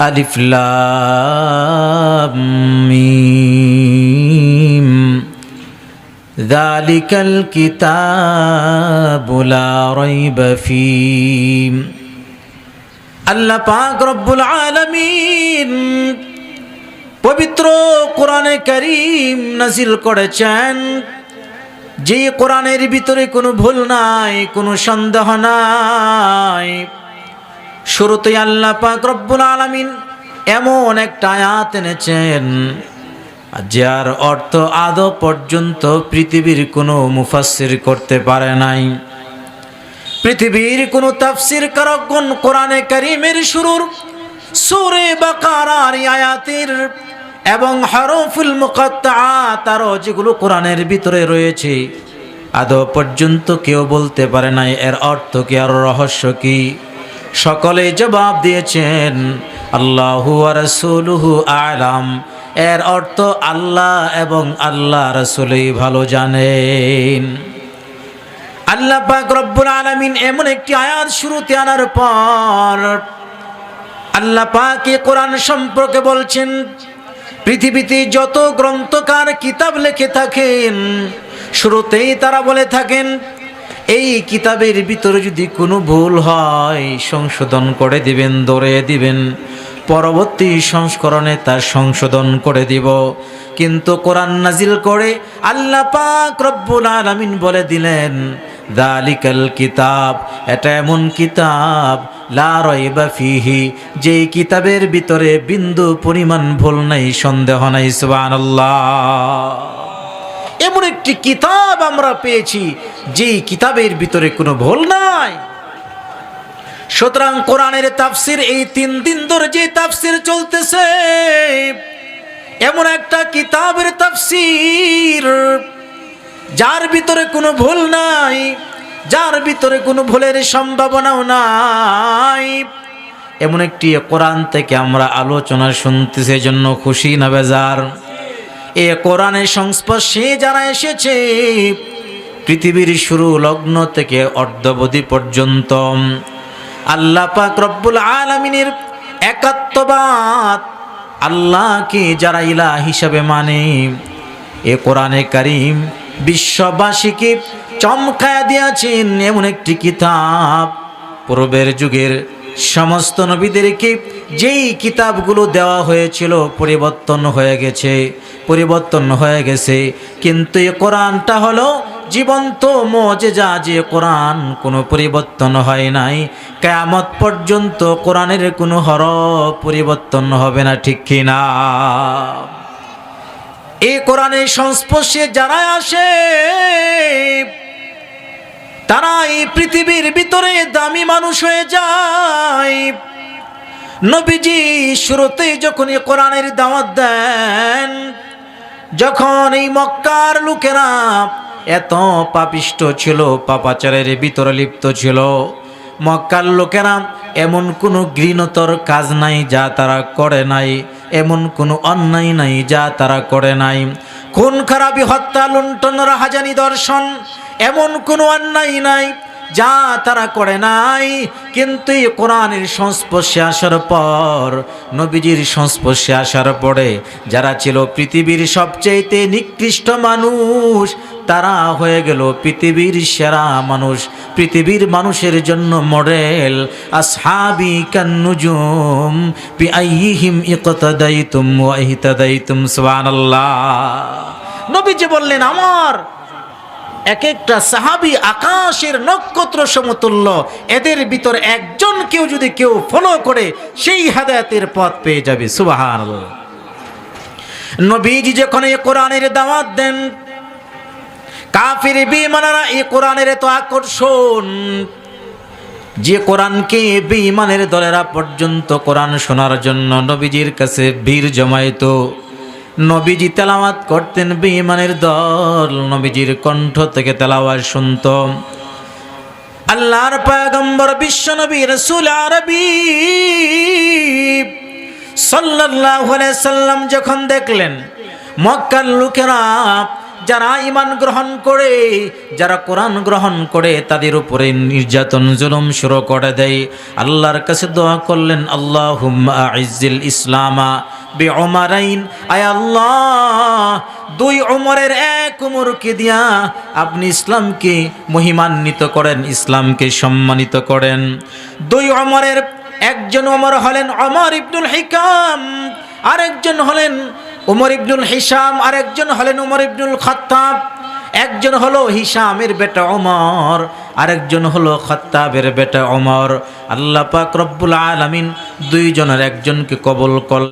ألف لام ميم ذلك الكتاب لا ريب فيه আল্লাহ পাক রব্বুল আলামিন পবিত্র কোরআনে করিম নাজিল করেছেন যে কোরআনের ভিতরে কোনো ভুল নাই কোনো সন্দেহ নাই শুরুতে আল্লাহ পাক রব্বুল আলামিন এমন একটা আয়াত এনেছেন, যার অর্থ আদৌ পর্যন্ত পৃথিবীর কোনো মুফাসসির করতে পারে নাই। পৃথিবীর কোনো তাফসির কারকগণ কোরআনে করিমের শুরুর সুরে বাকারার আয়াতের এবং হরফুল মুকাত্তাআত আরও যেগুলো কোরআনের ভিতরে রয়েছে, আদৌ পর্যন্ত কেউ বলতে পারে নাই। এর অর্থ কি, আর রহস্য কি? সকলে জবাব দিয়েছেন, আল্লাহু রসুলহু আলাম। এর অর্থ আল্লাহ এবং আল্লাহ রসুলই ভালো জানেন। আল্লাহ পাক রব্বুল আলামিন এমন একটি আয়াত শুরুতে আনার পর আল্লাহ পাক কোরআন সম্পর্কে বলছেন, পৃথিবীতে যত গ্রন্থকার কিতাব লেখে থাকেন, শুরুতেই তারা বলে থাকেন এই কিতাবের ভিতরে যদি কোনো ভুল হয়, সংশোধন করে দিবেন দৌড়ে দিবেন। পরবর্তী সংস্করণে তার সংশোধন করে দিব। কিন্তু কোরআন নাজিল করে আল্লাহ পাক রব্বুল আলামিন বলে দিলেন, দালিকাল কিতাব, এটা এমন কিতাব, লা রয়বা ফিহি, যেই কিতাবের ভিতরে বিন্দু পরিমাণ ভুল নাই, সন্দেহ নাই, সুবহানাল্লাহ। এমন একটি কিতাব আমরা পেয়েছি, যেই কিতাবের ভিতরে কোনো ভুল নাই। সুতরাং কোরআনের তাফসির এই তিন দিন ধরে যে তাফসির চলতেছে, এমন একটা কিতাবের তাফসির, যার ভিতরে কোনো ভুল নাই, যার ভিতরে কোনো ভুলের সম্ভাবনাও নাই। এমন একটি কোরআন থেকে আমরা আলোচনা শুনতেছি জন্য খুশি না বেজার। এ কোরআনের সংস্পর্শে যারা এসেছে, পৃথিবীর শুরু লগ্ন থেকে অর্ধবধি পর্যন্ত। আল্লাহ পাক রব্বুল আলমিনের একাত্মবাদ আল্লাহকে যারা ইলা হিসাবে মানে এ কোরআনে কারিম বিশ্ববাসীকে চমকায়া দিয়েছেন এমন একটি কিতাব। পূর্বের যুগের সমস্ত নবীদেরকে যেই কিতাবগুলো দেওয়া হয়েছিল পরিবর্তন হয়ে গেছে, পরিবর্তন হয়ে গেছে। কিন্তু এ কোরআনটা হলো জীবন্ত মজেজা যে কোরআন, কোনো পরিবর্তন হয় নাই। কেয়ামত পর্যন্ত কোরআনের কোনো হর পরিবর্তন হবে না, ঠিক কিনা এই কোরআনের সংস্পর্শে যারা আসে তারা এই পৃথিবীর ভিতরে দামি মানুষ হয়ে যায়। নবীজি শুরুতেই যখন কোরআনের দাওয়াত দেন, যখন এই মক্কার লোকেরা এত পাপিষ্ট ছিল, পাপাচারের ভিতরে লিপ্ত ছিল, মক্কার লোকেরা এমন কোনো ঘৃণতর কাজ নাই যা তারা করে নাই, এমন কোনো অন্যায় নাই যা তারা করে নাই। খুন খারাপি হত্যা লুণ্ঠন রাহাজানি দর্শন এমন কোনো অন্যায় নাই। যা তারা করে নাই, কিন্তু এই কোরআনের সংস্পর্শে আসার পর, নবীজির সংস্পর্শে আসার পরে যারা ছিল পৃথিবীর সবচেয়েতে নিকৃষ্ট মানুষ, তারা হয়ে গেল পৃথিবীর সেরা মানুষ, পৃথিবীর মানুষের জন্য মডেল। আসহাবি কান্নুজুম বিআইহিম ইকতাদাইতুম ওয়া ইহতাদাইতুম, সুবহানাল্লাহ। নবীজি বললেন, আমার এক একটা সাহাবি আকাশের নক্ষত্র সমতুল্য। এদের ভিতর একজন কেউ যদি কেউ ফলো করে, সেই হাদায়াতের পথ পেয়ে যাবে। সুবাহান নবীজি যখন এই কোরআনের দাওয়াত দেন, কাফির বিমানারা এই কোরআনের তো আকর্ষণ যে কোরআনকে বেঈমানের দলেরা পর্যন্ত কোরআন শোনার জন্য নবীজির কাছে ভিড় জমাইতো নবীজি তেলাওয়াত করতেন বেঈমানের দল। নবীজির কণ্ঠ থেকে তেলাওয়াত শুনত। আল্লাহর পয়গম্বর বিশ্ব নবী রসুল আরবি সাল্লাল্লাহু আলাইহি সাল্লাম যখন দেখলেন মক্কার লোকেরা যারা ইমান গ্রহণ করে, যারা কোরআন গ্রহণ করে, তাদের উপরে নির্যাতন, জুলুম শুরু করে দেয়। আল্লাহর কাছে দোয়া করলেন আল্লাহ ইসলামা বে আল্লাহ, দুই ওমরের এক ওমরকে দিয়া আপনি ইসলামকে মহিমান্বিত করেন, ইসলামকে সম্মানিত করেন। দুই অমরের একজন অমর হলেন অমর ইবনুল হিকাম, আরেকজন হলেন উমর ইবনুল হিসাম, আরেকজন হলেন উমর ইবনুল খত্তাব। একজন হলো হিসামের বেটা অমর আরেকজন হলো খত্তাবের বেটা অমর আল্লাহ পাক রব্বুল আলামিন দুইজনের একজনকে কবল কল